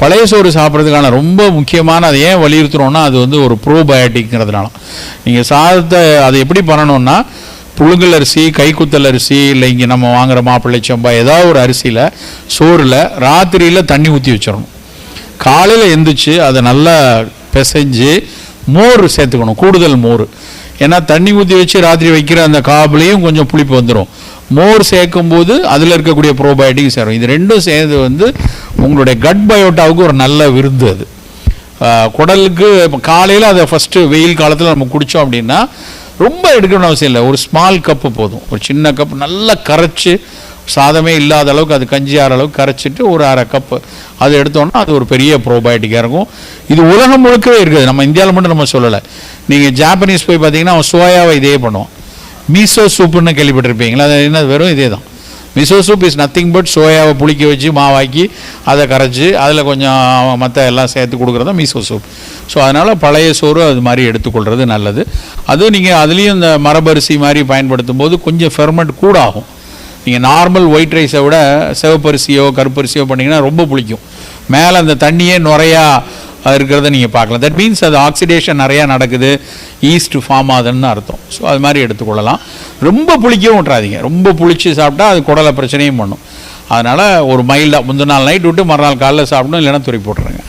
பழைய சோறு சாப்பிட்றதுக்கான ரொம்ப முக்கியமான அதை ஏன் வலியுறுத்துகிறோன்னா அது வந்து ஒரு ப்ரோபயோட்டிக்ங்கிறதுனால நீங்கள் சாதத்தை அதை எப்படி பண்ணணும்னா புழுங்கல் அரிசி கைக்குத்தல் அரிசி இல்லை இங்கே நம்ம வாங்குகிற மாப்பிள்ளை சம்பா ஏதாவது ஒரு அரிசியில் சோறில் ராத்திரியில் தண்ணி ஊற்றி வச்சிடணும். காலையில் எந்திரிச்சு அதை நல்லா பிசைஞ்சு மோர் சேர்த்துக்கணும் கூடுதல் மோர். ஏன்னா தண்ணி ஊற்றி வச்சு ராத்திரி வைக்கிற அந்த காப்புலையும் கொஞ்சம் புளிப்பு வந்துடும் மோர் சேர்க்கும்போது அதில் இருக்கக்கூடிய ப்ரோபயோட்டிக் சேரும். இது ரெண்டும் சேர்ந்து வந்து உங்களுடைய கட் பயோட்டாவுக்கு ஒரு நல்ல விருந்து அது. குடலுக்கு இப்போ காலையில் அதை ஃபஸ்ட்டு வெயில் காலத்தில் நம்ம குடித்தோம் அப்படின்னா ரொம்ப எடுக்கணும்னு அவசியம் இல்லை. ஒரு ஸ்மால் கப்பு போதும். ஒரு சின்ன கப் நல்லா கரைச்சி சாதமே இல்லாத அளவுக்கு அது கஞ்சி ஆற அளவுக்கு கரைச்சிட்டு ஒரு அரை கப்பு அது எடுத்தோம்னா அது ஒரு பெரிய ப்ரோபயோட்டிக்காக இருக்கும். இது உலகம் முழுக்கவே இருக்குது. நம்ம இந்தியாவில் மட்டும் நம்ம சொல்லலை. நீங்கள் ஜாப்பனீஸ் போய் பார்த்தீங்கன்னா அவன் சோயாவை இதே பண்ணுவான். மீசோ சூப்புன்னு கேள்விப்பட்டிருப்பீங்களா? அது என்ன வெறும் இதே தான் miso soup is nothing but சோயாவை புளிக்க வச்சு மாவாக்கி அதை கரைச்சி அதில் கொஞ்சம் மற்ற எல்லாம் சேர்த்து கொடுக்குறது தான் மிசோ சூப் ஸோ அதனால் பழைய சோறு அது மாதிரி எடுத்துக்கொள்கிறது நல்லது. அதுவும் நீங்கள் அதுலேயும் இந்த மரபரிசி மாதிரி பயன்படுத்தும் போது கொஞ்சம் ஃபெர்மெண்ட் கூட ஆகும் நீங்கள் நார்மல் ஒயிட் ரைஸை விட சிவப்பரிசியோ கருப்பரிசியோ பண்ணிங்கன்னா ரொம்ப பிடிக்கும் மேலே அந்த தண்ணியே நுறையா இருக்கிறத நீங்கள் பார்க்கலாம். தட் மீன்ஸ் அது ஆக்சிடேஷன் நிறையா நடக்குது. ஈஸ்ட் ஃபார்ம் ஆகுதுன்னு அர்த்தம். ஸோ அது மாதிரி எடுத்துக்கொள்ளலாம். ரொம்ப புளிக்கவும் விட்றாதீங்க ரொம்ப புளிச்சு சாப்பிட்டா அது குடலை பிரச்சனையும் பண்ணும். அதனால் ஒரு மைல்டாக முந்தின நாள் நைட் விட்டு மறுநாள் காலைல சாப்பிடணும் இல்லைன்னா துறை போட்டுருங்க.